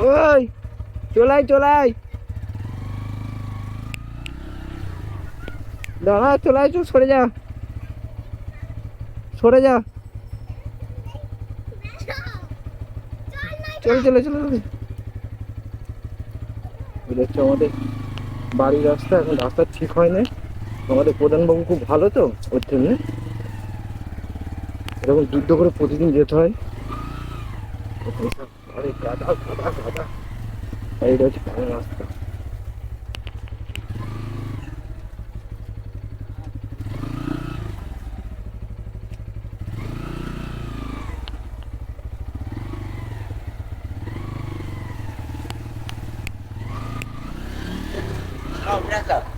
ওই, চলাই চলাই। দাঁড়া, চলাই, চল, সরে যা। সরে যা। চলে চলে চলে চলে। আমাদের বাড়ির রাস্তা, এখন রাস্তা ঠিক হয় না আমাদের প্রধানবাবু খুব ভালো তো, ওর জন্য। এরকম যুদ্ধ করে প্রতিদিন যেতে হয়। আরে গাদা গাদা গাদা এইটা হচ্ছে ভালো রাস্তা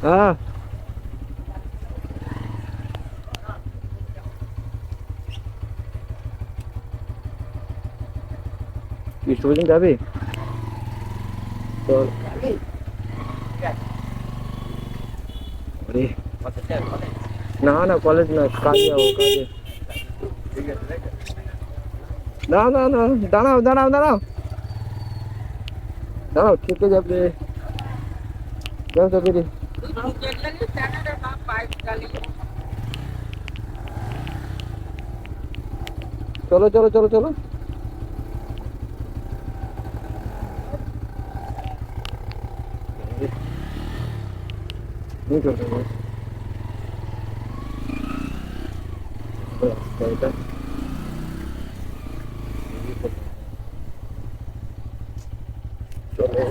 হ্যাঁ কৃষ্ণ পর্যন্ত যাবে? চল না না কলেজ না, কাজে যাব, কাজে। না না না দাঁড়াও দাঁড়াও দাঁড়াও। দাঁড়াও থেকে যাবে। যাও তো চলো চলো চলো চলো। এই তো, এই তো। রাস্তা এটা। চলো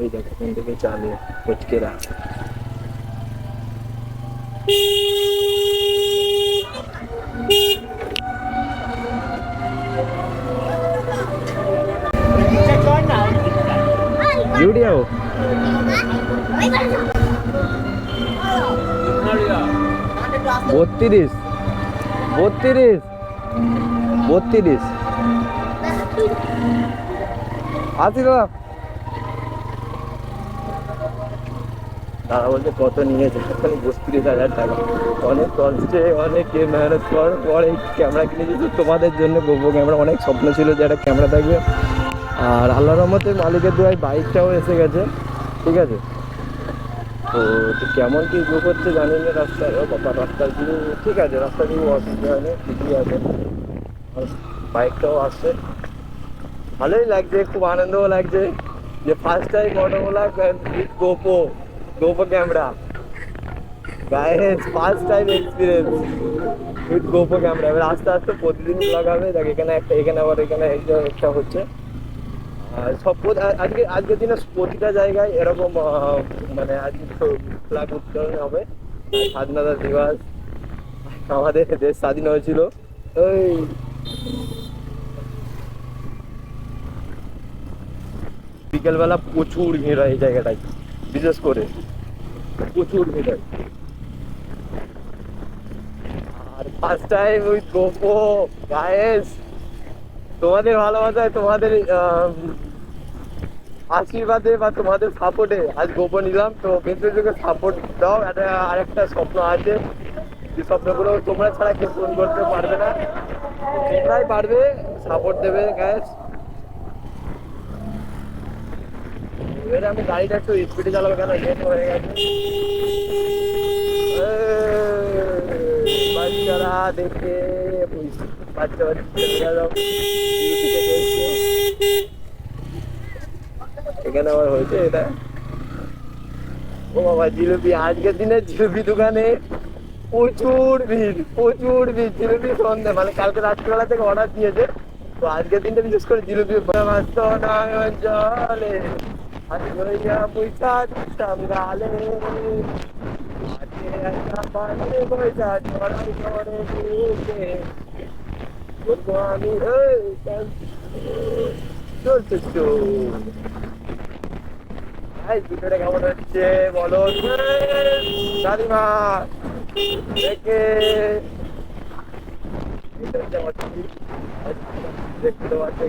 এই দেখো এখান থেকে চালে ভিডিও বত্রিশ। বত্রিশ। বত্রিশ। আশি দাদা। তারা বলছে, কত নিয়েছে? এখন বত্রিশ হাজার টাকা। অনেক কষ্টে অনেক মেহনত করার পর ক্যামেরা কিনেছি তোমাদের জন্য গোপো ক্যামেরা অনেক স্বপ্ন ছিল যে একটা ক্যামেরা থাকবে। আর আল্লাহ রহমতে মালিকের দোয়ায় বাইকটাও এসে গেছে, ঠিক আছে? তো কেমন কি গ্রুপ হচ্ছে জানি না রাস্তার বাবা, রাস্তার ভিউ ঠিক আছে, রাস্তার ভিউ অসুবিধা হয়নি ঠিকই আছে। বাইকটাও আসছে। ভালোই লাগছে, খুব আনন্দও লাগছে। যে first time অটোওয়ালা GoPro GoPro camera guys first time experience with GoPro camera এবার আস্তে আস্তে প্রতিদিন ব্লগ হবে। দেখ, এখানে একটা, এখানে আবার এখানে একটা হচ্ছে। সব আজকে আজকের দিনে প্রতিটা জায়গায় এরকম মানে আজকে ফ্ল্যাগ উত্তোলন হবে। স্বাধীনতা দিবস, আমাদের দেশ স্বাধীন হয়েছিল। ওই বিকেলবেলা প্রচুর ভিড় হয় এই জায়গাটায়, বিশেষ করে। প্রচুর ভিড় হয়। আর first time with GoPro guys তোমাদের ভালোবাসায় তোমাদের আশীর্বাদে বা তোমাদের সাপোর্টে আজ গোপো নিলাম। তো বেশি বেশি সাপোর্ট দাও। একটা, আরেকটা স্বপ্ন আছে। যে স্বপ্নগুলো তোমরা ছাড়া কেউ পূরণ করতে পারবে না। তোমরাই পারবে সাপোর্ট দেবে গ্যাস এবারে আমি গাড়িটা একটু স্পিডে চালাবো কেন? লেট হয়ে গেছে। বাচ্চারা দেখে এখানে আবার হয়েছে এটা? ও বাবা, জিলিপি, আজকের দিনে জিলিপি দোকানে প্রচুর ভিড় প্রচুর ভিড়, জিলিপি সন্ধ্যে মানে কালকে রাত্রিবেলা থেকে অর্ডার দিয়েছে। তো আজকের দিনটা বিশেষ করে জিলিপি জলে আজকে একটা পানে পয়সা করে দিয়েছে। বলব আমি এই চল চল চল ভাই কেমন হচ্ছে বলো দাদিমা দেখে দেখতে পাচ্ছি